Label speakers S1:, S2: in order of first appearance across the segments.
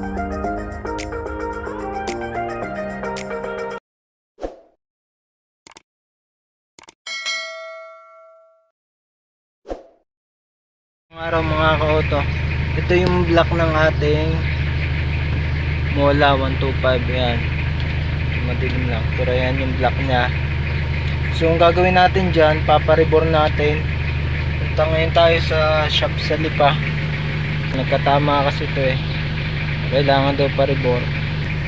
S1: Araw mga ka-auto. Ito yung block ng ating Mola 125 yan. Madilim lang. Pero yan yung block niya. So ang gagawin natin dyan, paparibor natin. Punta ngayon tayo sa shop sa Lipa. Nagkatama kasi ito eh. Kailangan daw paribor.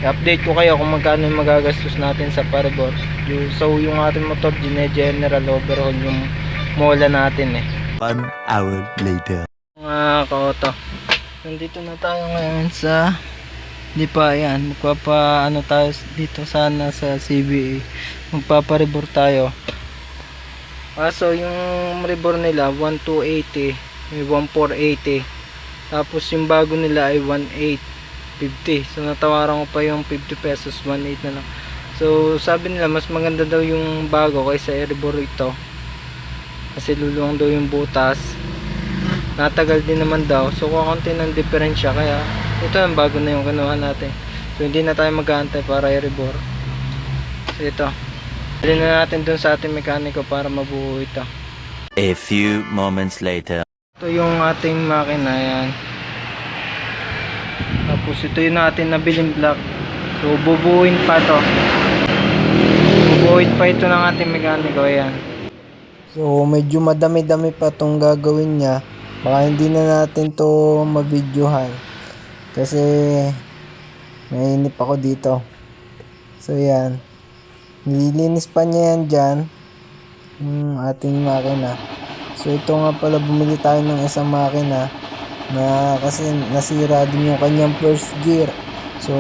S1: I-update ko kayo kung magkano yung magagastos natin sa paribor. Yung, so yung ating motor, gine-general overhaul yung Mola natin eh.
S2: One hour later.
S1: mga kaoto nandito na tayo ngayon sa di pa yan magpapa ano tayo dito sana sa CBA magpaparibor tayo kaso yung rebor nila 1280 may 1480 tapos yung bago nila ay 1850 so natawaran ko pa yung 50 pesos 18 na lang. So sabi nila mas maganda daw yung bago kaysa rebor ito kasi luluwang daw yung butas. Natagal din naman daw. So kukunti ng diferensya. Kaya ito yung bago na yung kinuha natin. So hindi na tayo mag-aantay para i-rebore so ito. Dali na natin dun sa ating mekaniko para mabuo ito.
S2: A few moments later.
S1: ito yung ating makina yan tapos ito yung natin nabiling block. So bubuuin pa to. Bubuuin pa ito ng ating mekaniko yan so medyo madami-dami pa tong gagawin niya. Baka hindi na natin to mabidyohan kasi nainip ako dito. So yan nililinis pa niya yan dyan. Yung ating makina. So ito nga pala bumili tayo ng isang makina na kasi nasira din yung kanyang first gear. So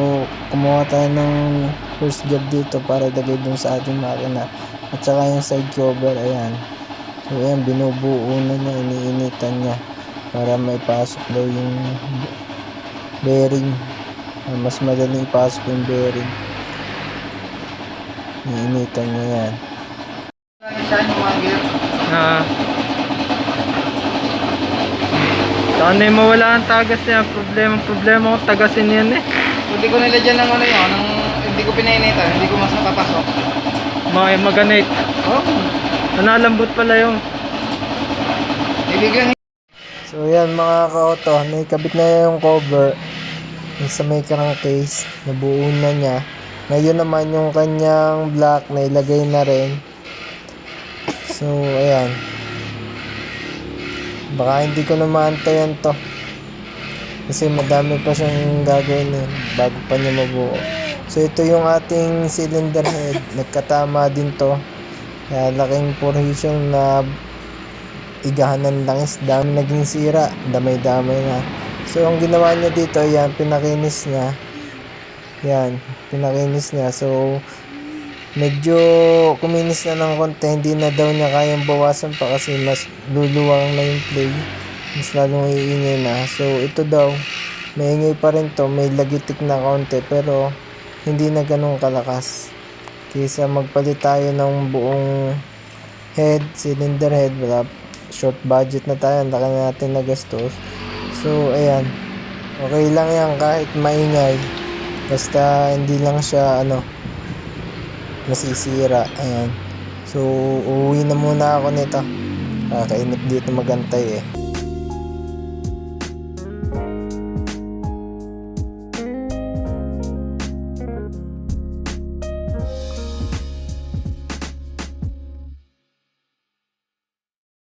S1: kumuha tayo ng first gear dito para ilagay dun sa ating makina. At saka yung side cover ayan. So ayan binubuo na niya iniinitan niya para may pasok daw yung bearing. Ah, mas madaling ipasok yung bearing. Iniinitan niya yan. Ah. Sana yung mawala ang tagas niya. Problema, problema ko tagasin yan eh.
S3: Hindi ko nilagyan ng ano yun, ng, hindi ko pinainitan, hindi ko mas napapasok.
S1: Mga maganate.
S3: Oh,
S1: Nanalambot pala yung.
S3: ibigyan
S1: So yan mga ka-auto, naikabit na yung cover yung sa may crankcase, nabuo na niya. Ngayon naman yung kanyang block na ilagay na rin. So ayan. Baka hindi ko na maantayan to. Kasi madami pa siyang gagawin eh, bago pa niya mabuo. So ito yung ating cylinder head, nagkatama din to. Kaya laking portion na igahan ng langis, dami naging sira, damay-damay na. So, ang ginawa niya dito, yan, pinakinis niya. Yan, pinakinis niya. So, medyo kuminis na ng konti, hindi na daw niya kayang bawasan pa kasi mas luluwang na yung play. Mas lalong iingay na. So, ito daw, maingay pa rin to, may lagitik na konti, pero hindi na ganun kalakas. Kaysa magpalit tayo ng buong head, cylinder head, wala short budget na tayo, ang laki na natin na gastos. So, ayan. Okay lang yan kahit maingay. Basta hindi lang siya, ano, masisira. Ayan. So, uuwi na muna ako nito. Kakainip dito magantay eh.